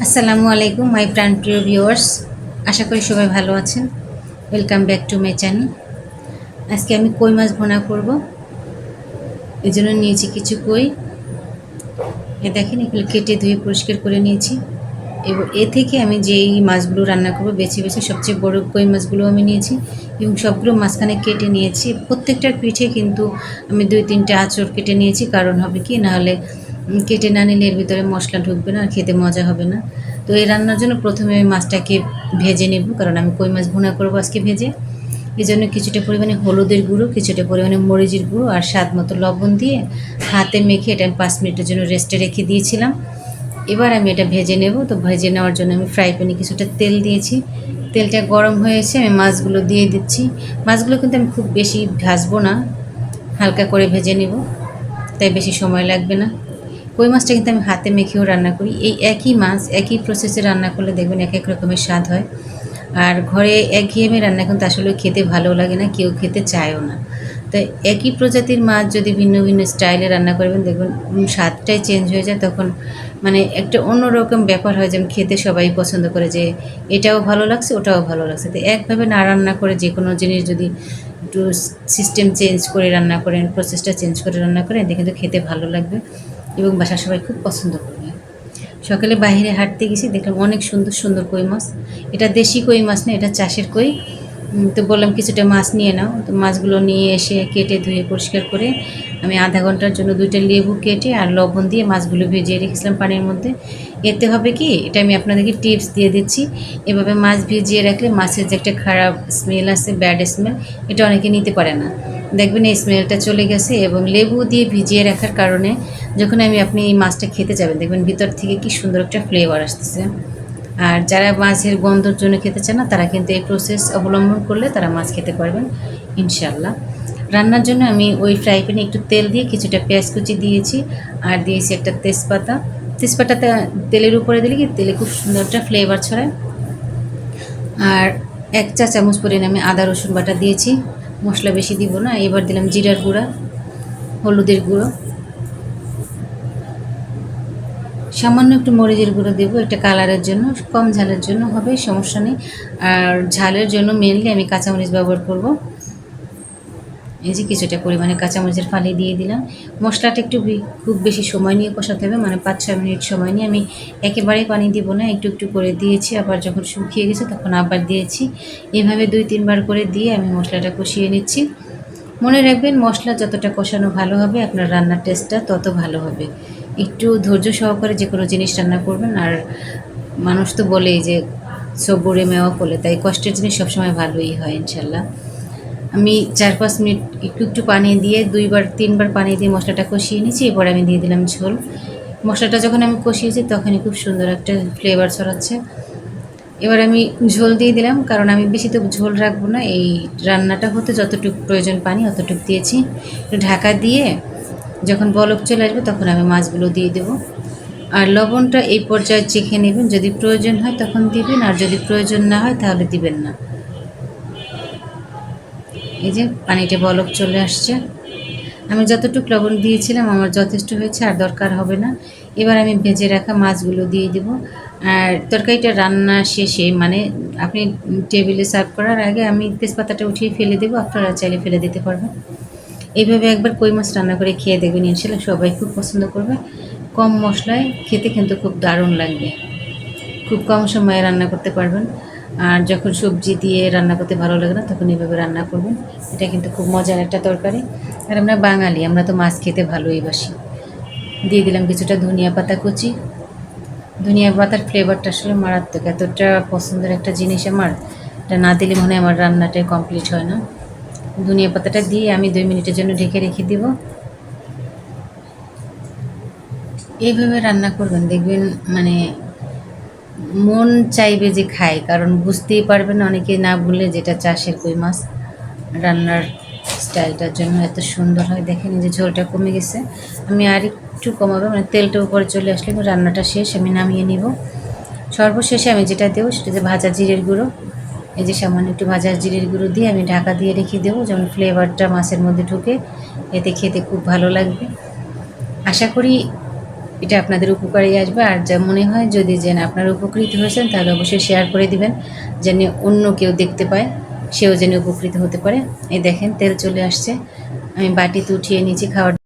আসসালামু আলাইকুম মাই প্রাণপ্রিয় ভিউয়ার্স আশা করি সবাই ভালো আছেন। Welcome back to my channel আজকে আমি কই মাছ ভোনা করব? এই জন্য নিয়েছি কিছু কই। এ দেখেন, এগুলো কেটে ধুয়ে পরিষ্কার করে নিয়েছি। এবং এ থেকে আমি যেই মাছগুলো রান্না করব, বেছে বেছে সবচেয়ে বড় কই মাছগুলো আমি নিয়েছি এবং সবগুলো মাঝখানে কেটে নিয়েছি। প্রত্যেকটার পিঠে কিন্তু আমি দুই তিনটে আঁচড় কেটে নিয়েছি। কারণ হবে কি? নাহলে কেটে না নিলে এর ভিতরে মশলা ঢুকবে না, আর খেতে মজা হবে না। তো এই রান্নার জন্য প্রথমে আমি মাছটাকে ভেজে নেব, কারণ আমি কই মাছ ভুনা করব আজকে ভেজে। এই জন্য কিছুটা পরিমাণে হলুদের গুঁড়ো, কিছুটা পরিমাণে মরিচের গুঁড়ো, আর স্বাদ মতো লবণ দিয়ে হাতে মেখে এটা আমি পাঁচ মিনিটের জন্য রেস্টে রেখে দিয়েছিলাম। এবার আমি এটা ভেজে নেব। তো ভেজে নেওয়ার জন্য আমি ফ্রাই প্যানে কিছুটা তেল দিয়েছি। তেলটা গরম হয়েছে, আমি মাছগুলো দিয়ে দিচ্ছি। মাছগুলো কিন্তু আমি খুব বেশি ভাজবো না, হালকা করে ভেজে নেব, তাই বেশি সময় লাগবে না। কই মাছটা কিন্তু আমি হাতে মেখেও রান্না করি। এই একই মাছ, একই প্রসেসে রান্না করলে দেখবেন এক এক রকমের স্বাদ হয়। আর ঘরে একঘেয়েমে রান্না কিন্তু আসলে খেতে ভালো লাগে না, কেউ খেতে চায়ও না। তো একই প্রজাতির মাছ যদি ভিন্ন ভিন্ন স্টাইলে রান্না করবেন, দেখবেন স্বাদটাই চেঞ্জ হয়ে যায়। তখন মানে একটা অন্যরকম ব্যাপার হয় যেমন খেতে সবাই পছন্দ করে যে এটাও ভালো লাগছে, ওটাও ভালো লাগছে। তো একভাবে না রান্না করে যে কোনো জিনিস যদি একটু সিস্টেম চেঞ্জ করে রান্না করেন প্রসেসটা চেঞ্জ করে রান্না করেন দেখে কিন্তু খেতে ভালো লাগবে। এবং বাসার সবাই খুব পছন্দ করবে। সকালে বাইরে হাঁটতে গেছি, দেখলাম অনেক সুন্দর সুন্দর কই মাছ। এটা দেশি কই মাছ না, এটা চাষের কই। তো বললাম কিছুটা মাছ নিয়ে নাও। তো মাছগুলো নিয়ে এসে কেটে ধুয়ে পরিষ্কার করে আমি আধা ঘণ্টার জন্য দুইটা লেবু কেটে আর লবণ দিয়ে মাছগুলো ভিজিয়ে রেখেছিলাম পানির মধ্যে। এতে হবে কি? এটা আমি আপনাদেরকে টিপস দিয়ে দিচ্ছি। এভাবে মাছ ভিজিয়ে রাখলে মাছের যে একটা খারাপ স্মেল আছে ব্যাড স্মেল এটা অনেকে নিতে পারে না। দেখবেন এই স্মেলটা চলে গেছে এবং লেবু দিয়ে ভিজিয়ে রাখার কারণে যখন আমি আপনি এই মাছটা খেতে যাবেন, দেখবেন ভিতর থেকে কি সুন্দর একটা ফ্লেভার আসতেছে। আর যারা মাছের গন্ধর জন্য খেতে চান না, তারা কিন্তু এই প্রসেস অবলম্বন করলে তারা মাছ খেতে পারবেন ইনশাল্লাহ রান্নার জন্য আমি ওই ফ্রাই প্যানে একটু তেল দিয়ে কিছুটা পেঁয়াজ কুচি দিয়েছি, আর দিয়েছি একটা তেজপাতা। তেজপাতাটা তেলের উপরে দিলে কি তেলে খুব সুন্দর একটা ফ্লেভার ছড়ায়। আর এক চা চামচ আমি আদা, রসুন বাটা দিয়েছি, মশলা বেশি দিব না, এবার দিলাম জিরার গুঁড়া, হলুদের গুঁড়ো। সামান্য একটু মরিচের গুঁড়ো দেবো একটা কালারের জন্য, কম ঝালের জন্য হবে, সমস্যা নেই। আর ঝালের জন্য মেনলি আমি কাঁচামরিচ ব্যবহার করব। এই যে কিছুটা পরিমাণে কাঁচামরিচের ফালি দিয়ে দিলাম। মশলাটা একটু খুব বেশি সময় নিয়ে কষাতে হবে মানে পাঁচ ছয় মিনিট সময় নিয়ে। আমি একেবারেই পানি দিব না, একটু একটু করে দিয়েছি, আবার যখন শুকিয়ে গেছে তখন আবার দিয়েছি। এভাবে দুই তিনবার করে দিয়ে আমি মশলাটা কষিয়ে নিচ্ছি। মনে রাখবেন, মশলা যতটা কষানো ভালো হবে, আপনার রান্নার টেস্টটা তত ভালো হবে। একটু ধৈর্য সহকারে যে কোনো জিনিস রান্না করবেন। আর মানুষ তো বলেই যে সবুরে মেওয়া ফলে তাই কষ্টের জিনিস সবসময় ভালোই হয়, ইনশাল্লাহ। আমি চার পাঁচ মিনিট একটু একটু পানি দিয়ে, দুইবার, তিনবার পানি দিয়ে মশলাটা কষিয়ে নিয়েছি। এরপর আমি দিয়ে দিলাম ঝোল। মশলাটা যখন আমি কষিয়েছি, তখনই খুব সুন্দর একটা ফ্লেভার ছড়াচ্ছে। এবার আমি ঝোল দিয়ে দিলাম, কারণ আমি বেশি তো ঝোল রাখব না। এই রান্নাটা হতে যতটুকু প্রয়োজন পানি, অতটুকু দিয়েছি। একটু ঢাকা দিয়ে যখন বলক চলে আসবে তখন আমি মাছগুলো দিয়ে দেবো। আর লবণটা এই পর্যায়ে চেখে নেবেন, যদি প্রয়োজন হয় তখন দিবেন, আর যদি প্রয়োজন না হয় তাহলে দিবেন না। এই যে পানিটা বলক চলে আসছে। আমি যতটুকু লবণ দিয়েছিলাম আমার যথেষ্ট হয়েছে, আর দরকার হবে না। এবার আমি ভেজে রাখা মাছগুলো দিয়ে দেব। আর তরকারিটা রান্না শেষে মানে আপনি টেবিলে সার্ভ করার আগে আমি তেজপাতাটা উঠিয়ে ফেলে দেবো। আপনারা চাইলে ফেলে দিতে পারবেন। এইভাবে একবার কই মাছ রান্না করে খেয়ে দেখবেন, ইনশাল্লাহ সবাই খুব পছন্দ করবে। কম মশলায় খেতে কিন্তু খুব দারুণ লাগবে। খুব কম সময়ে রান্না করতে পারবেন। আর যখন সবজি দিয়ে রান্না করতে ভালো লাগে না, তখন এইভাবে রান্না করবেন। এটা কিন্তু খুব মজার একটা তরকারি। আর আমরা বাঙালি, আমরা তো মাছ খেতে ভালোই বাসি। দিয়ে দিলাম কিছুটা ধনিয়া পাতা কুচি। ধনিয়া পাতার ফ্লেভারটা আসলে মারাত্মক, এতটা পছন্দের একটা জিনিস আমার। এটা না দিলে মনে হয় আমার রান্নাটাই কমপ্লিট হয় না। ধনিয়া পাতাটা দিয়ে আমি দুই মিনিটের জন্য ঢেকে রেখে দিব। এইভাবে রান্না করবেন, দেখবেন মানে মন চাইবে যে খাই কারণ বুঝতেই পারবেন অনেকে না বললে যেটা চাষের কই মাছ। রান্নার স্টাইলটার জন্য এত সুন্দর হয়। দেখেন যে ঝোলটা কমে গেছে। আমি আর একটু কমাবো মানে তেলটা উপরে চলে আসলে রান্নাটা শেষ, আমি নামিয়ে নিব। সর্বশেষে আমি যেটা দেবো সেটা যে ভাজা জিরের গুঁড়ো। এই যে সামান্য একটু ভাজা জিরের গুঁড়ো দিয়ে আমি ঢাকা দিয়ে রেখে দেবো যেমন ফ্লেভারটা মাছের মধ্যে ঢুকে এতে খেতে খুব ভালো লাগবে। আশা করি এটা আপনাদের উপকারে আসবে। আর যা মনে হয় যদি যেন আপনারা উপকৃত হয়েছেন, তাহলে অবশ্যই শেয়ার করে দিবেন, যেন অন্য কেউ দেখতে পায়, সেও যেন উপকৃত হতে পারে। এই দেখেন, তেল চলে আসছে। আমি বাটিতে উঠিয়ে নিয়েছি খাওয়ার